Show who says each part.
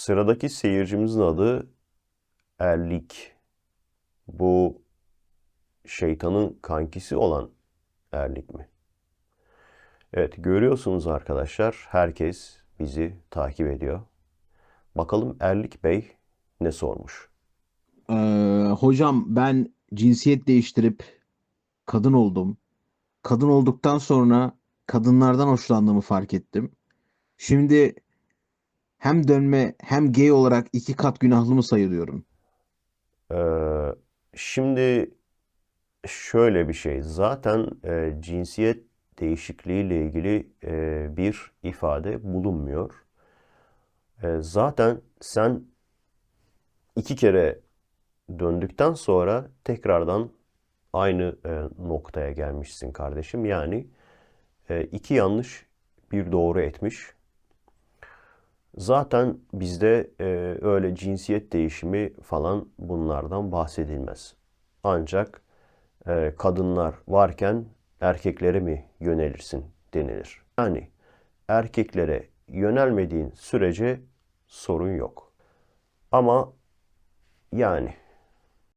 Speaker 1: Sıradaki seyircimizin adı Erlik. Bu şeytanın kankisi olan Erlik mi? Evet görüyorsunuz arkadaşlar herkes bizi takip ediyor. Bakalım Erlik Bey ne sormuş?
Speaker 2: Ee, hocam ben cinsiyet değiştirip kadın oldum. Kadın olduktan sonra kadınlardan hoşlandığımı fark ettim. Şimdi hem dönme hem gay olarak iki kat günahlı mı sayılıyorum?
Speaker 1: Ee, şimdi şöyle bir şey. Zaten e, cinsiyet değişikliği ile ilgili e, bir ifade bulunmuyor. E, zaten sen iki kere döndükten sonra tekrardan aynı e, noktaya gelmişsin kardeşim. Yani e, iki yanlış bir doğru etmiş. Zaten bizde e, öyle cinsiyet değişimi falan bunlardan bahsedilmez. Ancak e, kadınlar varken erkeklere mi yönelirsin denilir. Yani erkeklere yönelmediğin sürece sorun yok. Ama yani